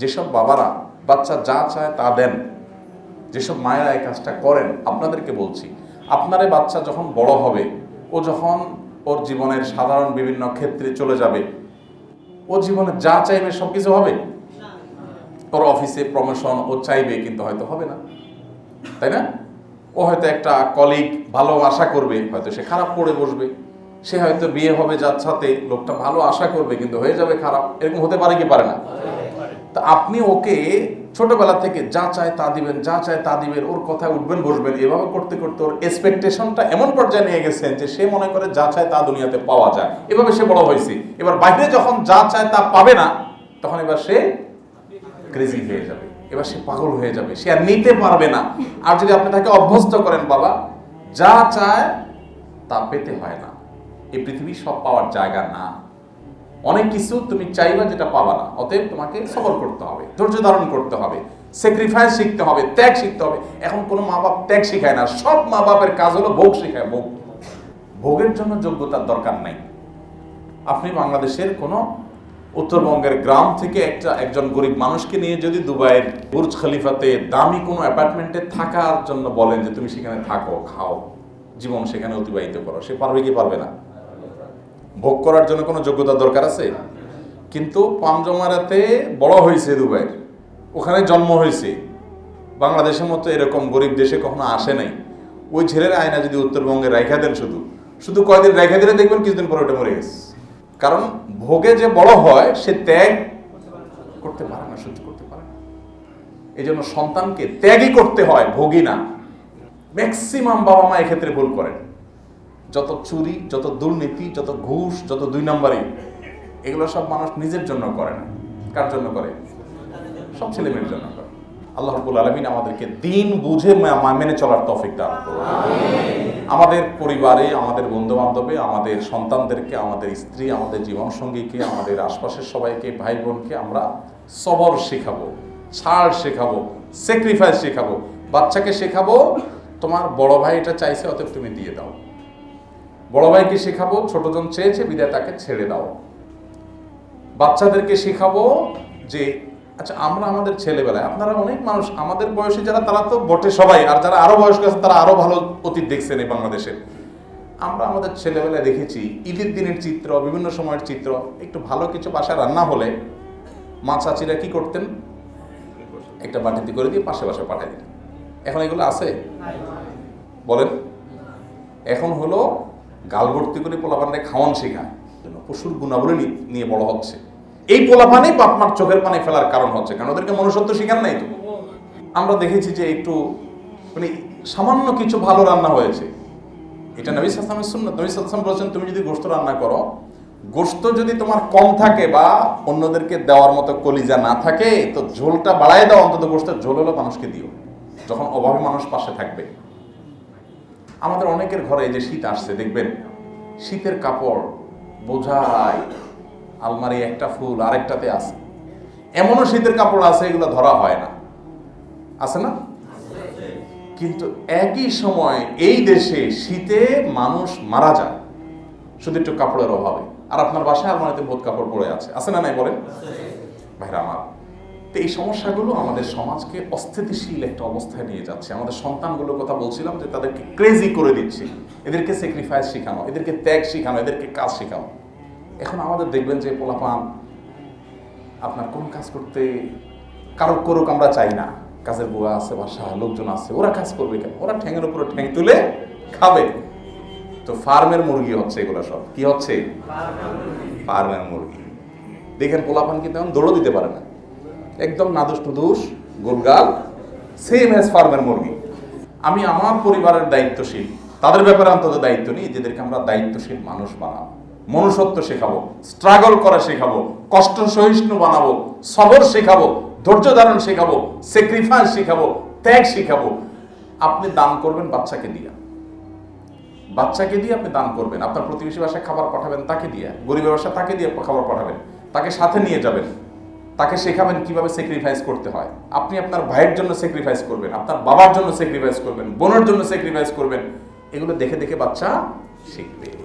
যেসব বাবারা বাচ্চা যা চায় তা দেন, যেসব মায়েরা এই কাজটা করেন, আপনাদেরকে বলছি, আপনারে বাচ্চা যখন বড় হবে, ও যখন ওর জীবনের সাধারণ বিভিন্ন ক্ষেত্রে চলে যাবে, ও জীবনে যা চাইবে সব কিছু হবে? ওর অফিসে প্রমোশন ও চাইবে, কিন্তু হয়তো হবে না। তাই না? ও হয়তো একটা কলিগ ভালো আশা করবে, হয়তো সে খারাপ পড়ে বসবে, সে হয়তো বিয়ে হবে যার সাথে, লোকটা ভালো আশা করবে, কিন্তু হয়ে যাবে খারাপ, এরকম হতে পারে কি পারে না? তা আপনি ওকে ছোটবেলা থেকে যা চায় তা দিবেন, যা চায় তা দিবেন, ওর কথায় উঠবেন, বসবেন। এভাবে করতে করতে ওর এক্সপেকটেশনটা এমন পর্যায়ে নিয়ে গেছেন যে সে মনে করে যা চায় তা দুনিয়াতে পাওয়া যায়। এভাবে সে বড় হয়েছে। এবার বাইরে যখন যা চায় তা পাবে না, তখন এবার সে ক্রেজি হয়ে যাবে। এবার সে পাগল হয়ে যাবে। সে আর নিতে পারবে না। আর যদি আপনি তাকে অভ্যস্ত করেন, বাবা, যা চায় তা পেতে হয় না। এই পৃথিবী সব পাওয়ার জায়গা না। অনেক কিছু তুমি চাইবা যেটা পাবা না। অতএব তোমাকে সবর করতে হবে, ধৈর্য ধারণ করতে হবে স্যাক্রিফাইস শিখতে হবে, ত্যাগ শিখতে হবে। এখন কোনো মা বাপ ত্যাগ শেখায় না, সব মা বাপের কাজ হলো ভোগ শেখায়, ভোগ। ভোগের জন্য যোগ্যতার দরকার নাই। আপনি বাংলাদেশের কোনো উত্তরবঙ্গের গ্রাম থেকে একটা, একজন গরিব মানুষকে নিয়ে যদি দুবাইয়ের বুর্জ খলিফাতে দামি কোনো অ্যাপার্টমেন্টে থাকার জন্য বলেন যে তুমি সেখানে থাকো, খাও, জীবন সেখানে অতিবাহিত করো, সে পারবে কি পারবে না? ভোগ করার জন্য কোনো যোগ্যতা দরকার আছে? কিন্তু পামজমারাতে বড় হয়েছে দুবাইয়ের। ওখানে জন্ম হয়েছে। বাংলাদেশের মতো এরকম গরিব দেশে কখনো আসে নাই। ওই ছেলের আয়না যদি উত্তরবঙ্গে রেখা দেন শুধু। শুধু কয়দিন রেখা দিলে দেখবেন কিছুদিন পরে ওটা মরে গেছে। কারণ ভোগে যে বড় হয়, সে ত্যাগ করতে পারে না, সহ্য করতে পারে না। এই জন্য সন্তানকে ত্যাগই করতে হয় ভোগী না। ম্যাক্সিমাম বাবা মা এক্ষেত্রে ভুল করেন। যত চুরি, যত দুর্নীতি, যত ঘুষ, যত দুই নম্বরই এগুলো সব মানুষ নিজের জন্য করে না। কার জন্য করে? সব ছেলে মেয়ের জন্য করে। আল্লাহ রবুল আলমিন আমাদেরকে দিন বুঝে মেনে চলার তফিক দান আমাদের পরিবারে, আমাদের বন্ধু বান্ধবে আমাদের সন্তানদেরকে, আমাদের স্ত্রী, আমাদের জীবন সঙ্গীকে আমাদের আশপাশের সবাইকে ভাই বোনকে আমরা সবর শেখাবো, ছাড় শেখাবো স্যাক্রিফাইস শেখাবো। বাচ্চাকে শেখাবো, তোমার বড় ভাই এটা চাইছে, অতএব তুমি দিয়ে দাও। বড় ভাইকে শেখাবো, ছোটজন চেয়েছে বিদায় তাকে ছেড়ে দাও। বাচ্চাদেরকে শেখাবো যে আচ্ছা আমরা আমাদের ছেলেবেলায়, আপনারা অনেক মানুষ, আমাদের বয়সী যারা, তারা তো বটে সবাই, আর যারা আরও বয়স্ক আছে, তারা আরও ভালো অতীত দেখছেন এই বাংলাদেশের আমরা আমাদের ছেলেবেলায় দেখেছি, ঈদের দিনের চিত্র, বিভিন্ন সময়ের চিত্র, একটু ভালো কিছু বাসায় রান্না হলে মা চাচিরা কি করতেন? একটা বাটিতে করে দিয়ে পাশে পাশে পাঠিয়ে দিতেন। এখন এগুলো আছে? বলেন। এখন হলো গাল ভর্তি করে পোলাপানে খাওয়ান শেখায়। যেন পশুর গুণাবলী নিয়ে বড় হচ্ছে। এই পোলাপানে বাপমার চোখের পানি ফেলার কারণ হচ্ছে, কারণ ওদেরকে মনুষ্যত্ব শিখান নাই তো। আমরা দেখেছি যে একটু মানে সামান্য কিছু ভালো রান্না হয়েছে। এটা নবী সালামের সুন্নত। নবী সালাম বলেছেন, তুমি যদি গোস্ত রান্না করো গোস্ত যদি তোমার কম থাকে বা অন্যদেরকে দেওয়ার মতো কলিজা না থাকে, তো ঝোলটা বাড়ায় দাও, অন্তত গোস্তের ঝোল হলো মানুষকে দিও। যখন অভাবী মানুষ পাশে থাকবে। আমাদের অনেকের ঘরে যে শীত আসছে, দেখবেন শীতের কাপড় বোঝাই আলমারি একটা ফুল আরেকটাতে আছে। এমনও শীতের কাপড় আছে, এগুলো ধরা হয় না। আছে না? কিন্তু একই সময় এই দেশে শীতে মানুষ মারা যায়, শুধু একটু কাপড়ের অভাবে। আর আপনার বাসায় আলমারিতে বোধ কাপড় পড়ে আছে। আছে না নাই বলেন? ভাইরা আমার তো এই সমস্যাগুলো আমাদের সমাজকে অস্থিতিশীল একটা অবস্থায় নিয়ে যাচ্ছে। আমাদের সন্তানগুলোর কথা বলছিলাম যে তাদেরকে ক্রেজি করে দিচ্ছি। এদেরকে স্যাক্রিফাইস শেখানো এদেরকে ত্যাগ শেখানো এদেরকে কাজ শেখানো। এখন আমাদের দেখবেন যে পোলাপান আপনার কোন কাজ করতে কারও করুক আমরা চাই না। কাজের বুয়া আছে বাসা লোকজন আছে ওরা কাজ করবে কেন? ওরা ঠ্যাঙের উপরে ঠ্যাং তুলে খাবে। তো ফার্মের মুরগি হচ্ছে এগুলো সব। কি হচ্ছে? ফার্মের মুরগি। দেখেন পোলাপান কিন্তু এখন দৌড়ও দিতে পারে না। একদম নাদুস টুদুস গোলগাল সেম এস ফার্মের মুরগি। আমি আমার পরিবারের দায়িত্বশীল। তাদের ব্যাপারে অন্তত দায়িত্ব নিই, যেদেরকে আমরা দায়িত্বশীল মানুষ বানাবো। মনুষ্যত্ব শেখাবো স্ট্রাগল করা শেখাবো, কষ্ট সহিষ্ণু বানাবো, সবর শেখাবো, ধৈর্য ধারণ শেখাবো স্যাক্রিফাইস শেখাবো, ত্যাগ শেখাবো। আপনি দান করবেন, বাচ্চাকে দিয়া। বাচ্চাকে দিয়ে আপনি দান করবেন। আপনার প্রতিবেশী বাসায় খাবার পাঠাবেন, তাকে দিয়ে। গরিবের বাসায় তাকে দিয়ে খাবার পাঠাবেন। তাকে সাথে নিয়ে যাবেন। তাকে শেখাবেন কীভাবে স্যাক্রিফাইস করতে হয়। আপনি আপনার ভাইয়ের জন্য স্যাক্রিফাইস করবেন, আপনার বাবার জন্য স্যাক্রিফাইস করবেন, বোনের জন্য স্যাক্রিফাইস করবেন। এগুলো দেখে দেখে বাচ্চা শিখবে।